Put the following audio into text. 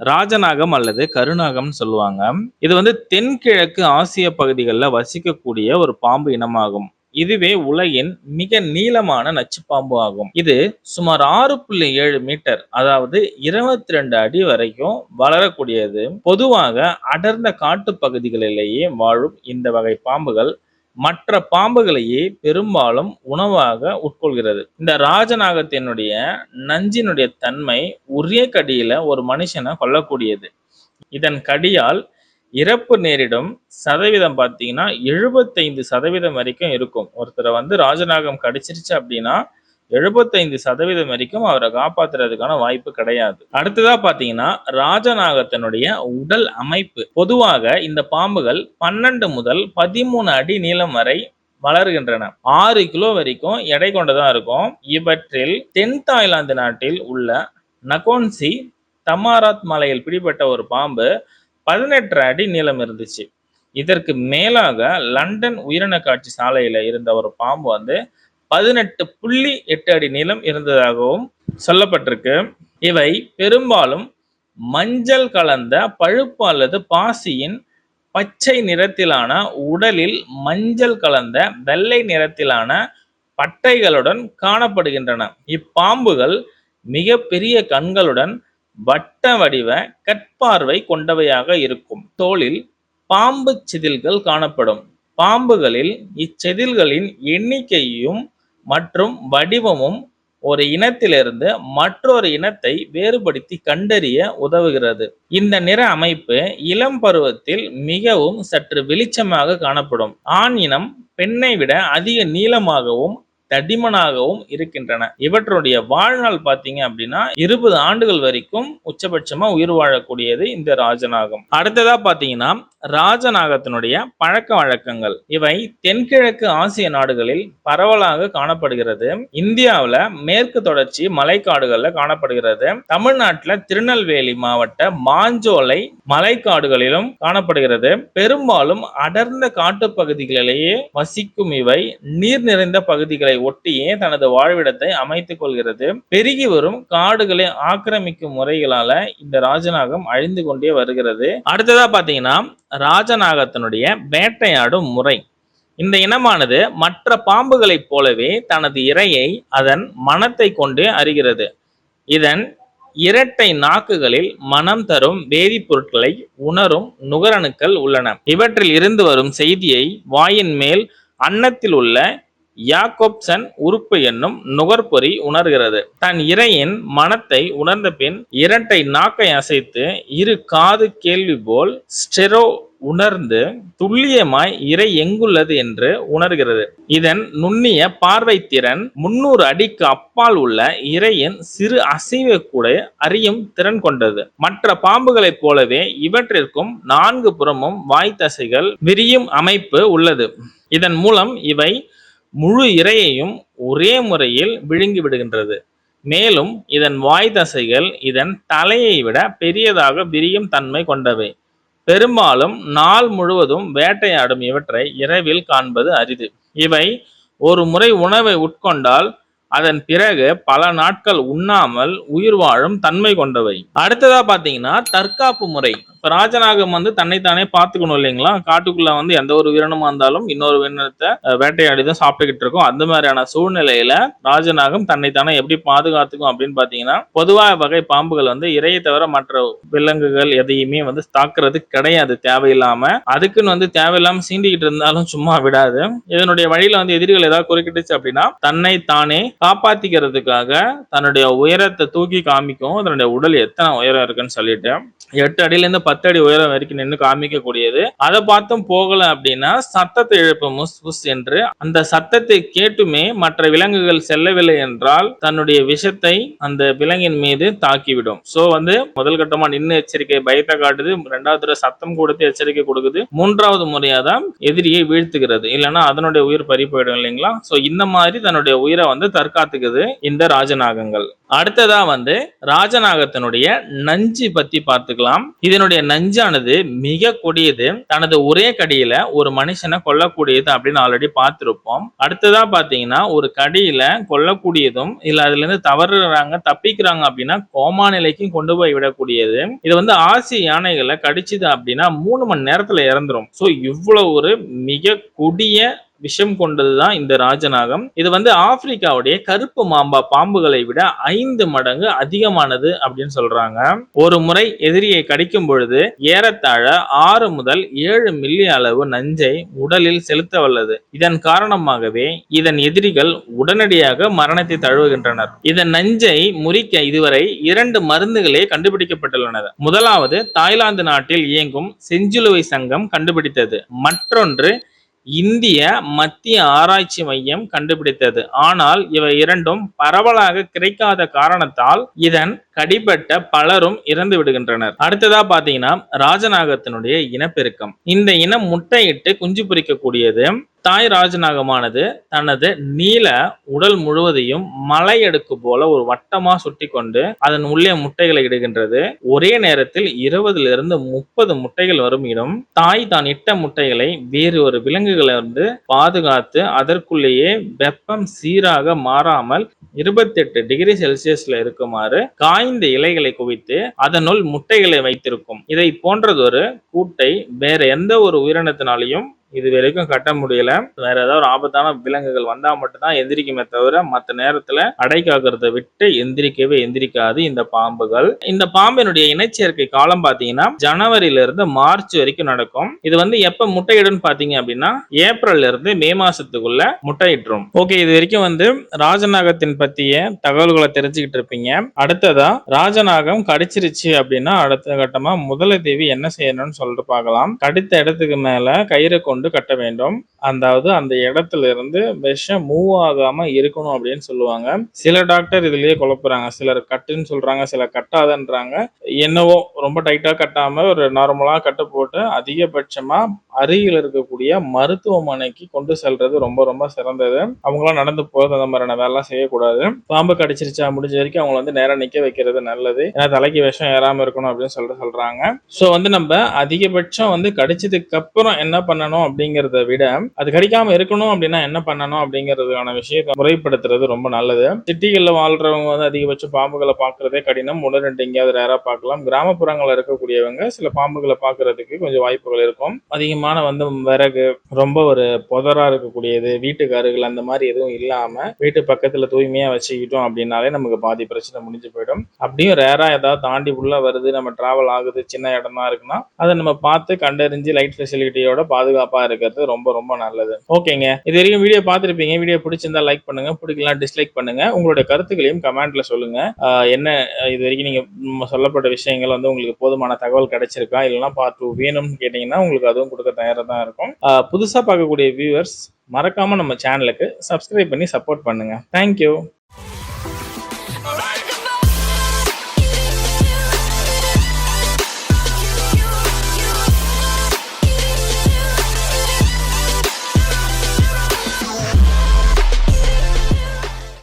ராஜநாகம் அல்லது கருநாகம்னு சொல்லுவாங்க. இது வந்து தென்கிழக்கு ஆசிய பகுதிகளில் வசிக்கக்கூடிய ஒரு பாம்பு இனமாகும். இதுவே உலகின் மிக நீளமான நச்சுப்பாம்பு ஆகும். இது சுமார் ஆறு புள்ளி ஏழு மீட்டர் அதாவது இருபத்தி ரெண்டு அடி வரைக்கும் வளரக்கூடியது. பொதுவாக அடர்ந்த காட்டு பகுதிகளிலேயே வாழும் இந்த வகை பாம்புகள் மற்ற பாம்புகளையே பெரும்பாலும் உணவாக உட்கொள்கிறது. இந்த ராஜநாகத்தினுடைய நஞ்சினுடைய தன்மை ஒரே கடியில ஒரு மனுஷனை கொல்லக்கூடியது. இதன் கடியால் இறப்பு நேரிடும் சதவீதம் பார்த்தீங்கன்னா எழுபத்தைந்து சதவீதம் வரைக்கும் இருக்கும். ஒருத்தரை வந்து ராஜநாகம் கடிச்சிருச்சு அப்படின்னா எழுபத்தைந்து சதவீதம் வரைக்கும் அவரை காப்பாத்துறதுக்கான வாய்ப்பு கிடையாது. அடுத்ததா பாத்தீங்கன்னா ராஜநாகத்தினுடைய உடல் அமைப்பு. பொதுவாக இந்த பாம்புகள் பன்னெண்டு முதல் பதிமூணு அடி நீளம் வரை வளர்கின்றன. ஆறு கிலோ வரைக்கும் எடை கொண்டதா இருக்கும். இவற்றில் தென் தாய்லாந்து நாட்டில் உள்ள நகோன்சி தமாராத் மலையில் பிடிபட்ட ஒரு பாம்பு பதினெட்டு அடி நீளம் இருந்துச்சு. இதற்கு மேலாக லண்டன் உயிரின காட்சி சாலையில இருந்த ஒரு பாம்பு வந்து பதினெட்டு புள்ளி எட்டு அடி நீளம் இருந்ததாகவும் சொல்லப்பட்டிருக்கு. இவை பெரும்பாலும் மஞ்சள் கலந்த பழுப்பு அல்லது பாசியின் பச்சை நிறத்திலான உடலில் மஞ்சள் கலந்த வெள்ளை நிறத்திலான பட்டைகளுடன் காணப்படுகின்றன. இப்பாம்புகள் மிக பெரிய கண்களுடன் வட்ட வடிவ கட்பார்வை கொண்டவையாக இருக்கும். தோளில் பாம்பு செதில்கள் காணப்படும். பாம்புகளில் இச்செதில்களின் எண்ணிக்கையும் மற்றும் வடிவமும் ஒரு இனத்திலிருந்து மற்றொரு இனத்தை வேறுபடுத்தி கண்டறிய உதவுகிறது. இந்த நிற அமைப்பு இளம் பருவத்தில் மிகவும் சற்று வெளிச்சமாக காணப்படும். ஆண் இனம் பெண்ணை விட அதிக நீளமாகவும் தடிமனாகவும் இருக்கின்றன. இவற்றுடைய வாழ்நாள் பார்த்தீங்க அப்படின்னா இருபது ஆண்டுகள் வரைக்கும் உச்சபட்சமா உயிர் வாழக்கூடியது இந்த ராஜநாகம். அடுத்ததா பார்த்தீங்கன்னா ராஜநாகத்தினுடைய பழக்க வழக்கங்கள். இவை தென்கிழக்கு ஆசிய நாடுகளில் பரவலாக காணப்படுகிறது. இந்தியாவில் மேற்கு தொடர்ச்சி மலைக்காடுகளில் காணப்படுகிறது. தமிழ்நாட்டில் திருநெல்வேலி மாவட்ட மாஞ்சோலை மலைக்காடுகளிலும் காணப்படுகிறது. பெரும்பாலும் அடர்ந்த காட்டுப்பகுதிகளிலேயே வசிக்கும் இவை. நீர் நிறைந்த பகுதிகளை ஒட்டியே தனது வாழ்விடத்தை அமைத்துக் கொள்கிறது. பெருகி வரும் காடுகளை ஆக்கிரமிக்கும் முறைகளால இந்த ராஜநாகம் அழிந்து கொண்டே வருகிறது. அடுத்ததா பாத்தீங்கன்னா ராஜநாகத்தினுடைய வேட்டையாடும் முறை. இந்த இனமானது மற்ற பாம்புகளைப் போலவே தனது இரையை அதன் மனத்தை கொண்டு அறிகிறது. இதன் இரட்டை நாக்குகளில் மனம் தரும் வேதிப்பொருட்களை உணரும் நுகரணுக்கள் உள்ளன. இவற்றில் இருந்து வரும் செய்தியை வாயின் மேல் அன்னத்தில் உள்ள யாக்கோப்சன் உறுப்பு என்னும் நுகர்பொறி உணர்கிறது. தன் இரையின் மனத்தை உணர்ந்த பின் இரட்டை நாக்கை அசைத்து இரு காது கேள்வி போல் ஸ்டெரோ உணர்ந்து துல்லியமாய் இறை எங்குள்ளது என்று உணர்கிறது. இதன் நுண்ணிய பார்வை திறன் முன்னூறு அடிக்கு அப்பால் உள்ள இறையின் சிறு அசைவை கூட அறியும் திறன் கொண்டது. மற்ற பாம்புகளைப் போலவே இவற்றிற்கும் நான்கு புறமும் வாய் தசைகள் விரியும் அமைப்பு உள்ளது. இதன் மூலம் இவை முழு இரையையும் ஒரே முறையில் விழுங்கி விடுகின்றது. மேலும் இதன் வாய் தசைகள் இதன் தலையை விட பெரியதாக விரியும் தன்மை கொண்டவை. பெரும்பாலும் நாள் முழுவதும் வேட்டையாடும் இவற்றை இரவில் காண்பது அரிது. இவை ஒரு முறை உணவை உட்கொண்டால் அதன் பிறகு பல நாட்கள் உண்ணாமல் உயிர் வாழும் தன்மை கொண்டவை. அடுத்ததா பாத்தீங்கன்னா தற்காப்பு முறை. இப்போ ராஜநாகம் வந்து தன்னைத்தானே பார்த்துக்கணும் இல்லைங்களா? காட்டுக்குள்ள வந்து எந்த ஒரு உயிரினமா இருந்தாலும் இன்னொரு உயிரினத்தை வேட்டையாடி தான் சாப்பிட்டுக்கிட்டு இருக்கும். அந்த மாதிரியான சூழ்நிலையில ராஜநாகம் தன்னைத்தானே எப்படி பாதுகாத்துக்கும் அப்படின்னு பாத்தீங்கன்னா பொதுவாக வகை பாம்புகள் வந்து இறையை தவிர மற்ற விலங்குகள் எதையுமே வந்து தாக்குறது கிடையாது தேவையில்லாம. அதுக்குன்னு வந்து தேவையில்லாம சீண்டிக்கிட்டு இருந்தாலும் சும்மா விடாது. இதனுடைய வழியில வந்து எதிரிகள் ஏதாவது குறுக்கிட்டுச்சு அப்படின்னா தன்னை தானே காப்பாத்திக்கிறதுக்காக தன்னுடைய உயரத்தை தூக்கி காமிக்கும். தன்னுடைய உடல் எத்தனை உயரம் இருக்குன்னு சொல்லிட்டு எட்டு அடியிலேருந்து பத்து அடி உயரம் வரைக்கும் நின்று காமிக்க கூடியது அதை பார்த்தும் போகல அப்படின்னா சத்தத்தை எழுப்பும் முஸ் புஸ் என்று அந்த சத்தத்தை கேட்டுமே மற்ற விலங்குகள் செல்லவில்லை என்றால் தன்னுடைய விஷத்தை அந்த விலங்கின் மீது தாக்கிவிடும். சோ வந்து முதல் கட்டமா நின்று எச்சரிக்கை பயத்தை காட்டுது. ரெண்டாவது தடவை சத்தம் கொடுத்து எச்சரிக்கை கொடுக்குது. மூன்றாவது முறையாக தான் எதிரியை வீழ்த்துகிறது. இல்லைன்னா அதனுடைய உயிர் பறி போயிடும் இல்லைங்களா? சோ இந்த மாதிரி தன்னுடைய உயிரை வந்து தற்காத்துக்குது இந்த ராஜநாகங்கள். அடுத்ததா வந்து ராஜநாகத்தினுடைய நஞ்சு பத்தி பார்த்துக்கலாம். இதனுடைய இதனுடைய நஞ்சானது மிக கொடியது. தனது ஒரே கடியில ஒரு மனுஷனை கொல்லக்கூடியது அப்படின்னு ஆல்ரெடி பார்த்திருப்போம். அடுத்ததா பாத்தீங்கன்னா ஒரு கடியில கொல்லக்கூடியதும் இல்ல அதுல இருந்து தவறுறாங்க தப்பிக்கிறாங்க அப்படின்னா கோமா நிலைக்கும் கொண்டு போய் விடக்கூடியது. இது வந்து ஆசி யானைகளை கடிச்சுது அப்படின்னா மூணு மணி நேரத்துல இறந்துரும். சோ இவ்வளவு ஒரு மிக கொடிய விஷம் கொண்டதுதான் இந்த ராஜநாகம். இது வந்து ஆப்பிரிக்காவுடைய கருப்பு மாம்பா பாம்புகளை விட ஐந்து மடங்கு அதிகமானது அப்படின்னு சொல்றாங்க. ஒரு முறை எதிரியை கடிக்கும் பொழுது ஏறத்தாழ ஆறு முதல் ஏழு மில்லி அளவு நஞ்சை உடலில் செலுத்த வல்லது. இதன் காரணமாகவே இதன் எதிரிகள் உடனடியாக மரணத்தை தழுவுகின்றனர். இதன் நஞ்சை முறிக்க இதுவரை இரண்டு மருந்துகளே கண்டுபிடிக்கப்பட்டுள்ளன முதலாவது தாய்லாந்து நாட்டில் இயங்கும் செஞ்சிலுவை சங்கம் கண்டுபிடித்தது. மற்றொன்று இந்திய மத்திய ஆராய்ச்சி மையம் கண்டுபிடித்தது. ஆனால் இவை இரண்டும் பரவலாக கிடைக்காத காரணத்தால் இதன் கடிபட்ட பலரும் இறந்து விடுகின்றனர். அடுத்ததா பாத்தீங்கன்னா ராஜநாகத்தினுடைய இனப்பெருக்கம். இந்த இனம் முட்டையிட்டு குஞ்சு பொறிக்கக்கூடியது தாய் ராஜநாகமானது தனது நீல உடல் முழுவதையும் மலையடுக்கு போல ஒரு வட்டமா சுட்டி கொண்டு அதன் உள்ளே முட்டைகளை இடுகின்றது. ஒரே நேரத்தில் இருபதுல இருந்து முப்பது முட்டைகள் வரும் இடம். தாய் தான் இட்ட முட்டைகளை வேறு ஒரு விலங்குகளிலிருந்து பாதுகாத்து அதற்குள்ளேயே வெப்பம் சீராக மாறாமல் இருபத்தெட்டு டிகிரி செல்சியஸ்ல இருக்குமாறு காய் காய்ந்த இலைகளை குவித்து அதனுள் முட்டைகளை வைத்திருக்கும். இதை போன்றதொரு கூட்டை வேற எந்த ஒரு உயிரினத்தினாலையும் இது வரைக்கும் கட்ட முடியல. வேற ஏதாவது ஒரு ஆபத்தான விலங்குகள் வந்தா மட்டும்தான் எந்திரிக்குமே தவிர மற்ற நேரத்துல அடை காக்கிறத விட்டு எந்திரிக்கவே எந்திரிக்காது இந்த பாம்புகள். இந்த பாம்பினுடைய இனச்சேர்க்கை காலம் பாத்தீங்கன்னா ஜனவரியில இருந்து மார்ச் வரைக்கும் நடக்கும். இது வந்து எப்ப முட்டையிடும் பாத்தீங்க அப்படின்னா ஏப்ரல்ல இருந்து மே மாசத்துக்குள்ள முட்டையிட்டுரும். ஓகே இது வரைக்கும் வந்து ராஜநாகத்தின் பத்திய தகவல்களை தெரிஞ்சுக்கிட்டு இருப்பீங்க. அடுத்ததா ராஜநாகம் கடிச்சிருச்சு அப்படின்னா அடுத்த கட்டமா முதல தேவி என்ன செய்யணும்னு சொல்லிட்டு பார்க்கலாம். கடித்த இடத்துக்கு மேல கயிறு கொண்டு கொண்டு கட்ட வேண்டும். அதாவது அந்த இடத்துல இருந்து விஷம் மூவ் ஆகாம இருக்கணும் அப்படின்னு சொல்லுவாங்க. சில டாக்டர் இதுலயே குழப்புறாங்க. சிலர் கட்டுன்னு சொல்றாங்க சிலர் கட்டாதன்றாங்க. என்னவோ ரொம்ப டைட்டா கட்டாம ஒரு நார்மலா கட்டு போட்டு அதிகபட்சமா அருகில் இருக்கக்கூடிய மருத்துவமனைக்கு கொண்டு செல்றது ரொம்ப ரொம்ப சிறந்தது. அவங்களாம் நடந்து போறது அந்த மாதிரியான வேலைலாம் செய்யக்கூடாது. பாம்பு கடிச்சிருச்சா முடிஞ்ச வரைக்கும் அவங்களை வந்து நேரம் நிக்க வைக்கிறது நல்லது. ஏன்னா தலைக்கு விஷம் ஏறாம இருக்கணும் அப்படின்னு சொல்லிட்டு சொல்றாங்க. சோ வந்து நம்ம அதிகபட்சம் வந்து கடிச்சதுக்கு அப்புறம் என்ன பண்ணணும்? அப்படிங்கறத விட அது கிடைக்காம இருக்கணும் அப்படின்னா என்ன பண்ணணும் அப்படிங்கறதுக்கான விஷயத்தை முறைப்படுத்துறது ரொம்ப நல்லது. சிட்டிகள்ல வாழ்றவங்க வந்து அதிகபட்சம் பாம்புகளை பாக்குறதே கடினம். ஒன்று ரெண்டு எங்கேயாவது ரேரா பார்க்கலாம். கிராமப்புறங்கள்ல இருக்கக்கூடியவங்க சில பாம்புகளை பாக்குறதுக்கு கொஞ்சம் வாய்ப்புகள் இருக்கும். அதிகமான வந்து விறகு ரொம்ப ஒரு புதரா இருக்கக்கூடியது வீட்டுக்கு அருகில் அந்த மாதிரி எதுவும் இல்லாம வீட்டு பக்கத்துல தூய்மையா வச்சுக்கிட்டோம் அப்படின்னாலே நமக்கு பாதி பிரச்சனை முடிஞ்சு போயிடும். அப்படியும் ரேரா ஏதாவது தாண்டி உள்ள வருது நம்ம டிராவல் ஆகுது சின்ன இடமா இருக்குன்னா அதை நம்ம பார்த்து கண்டறிஞ்சு லைட் ஃபெசிலிட்டியோட பாதுகாப்பா இருக்கிறது ரொம்ப ரொம்ப நல்லது. ஓகேங்க. இது வரைக்கும் வீடியோ பார்த்துருப்பீங்க. வீடியோ பிடிச்சிருந்தா லைக் பண்ணுங்க. பிடிக்கலாம் டிஸ்லைக் பண்ணுங்க. உங்களுடைய கருத்துக்களையும் கமெண்ட்ல சொல்லுங்க. என்ன இது வரைக்கும் நீங்க சொல்லப்பட்ட விஷயங்கள் வந்து உங்களுக்கு போதுமான தகவல் கிடைச்சிருக்கா? இல்லைன்னா பார்ட் டூ வேணும்னு கேட்டீங்கன்னா உங்களுக்கு அதுவும் கொடுக்க தயாராக தான் இருக்கும். புதுசாக புதுசா பார்க்கக்கூடிய வியூவர்ஸ் மறக்காம நம்ம சேனலுக்கு சப்ஸ்கிரைப் பண்ணி சப்போர்ட் பண்ணுங்க. தேங்க்யூ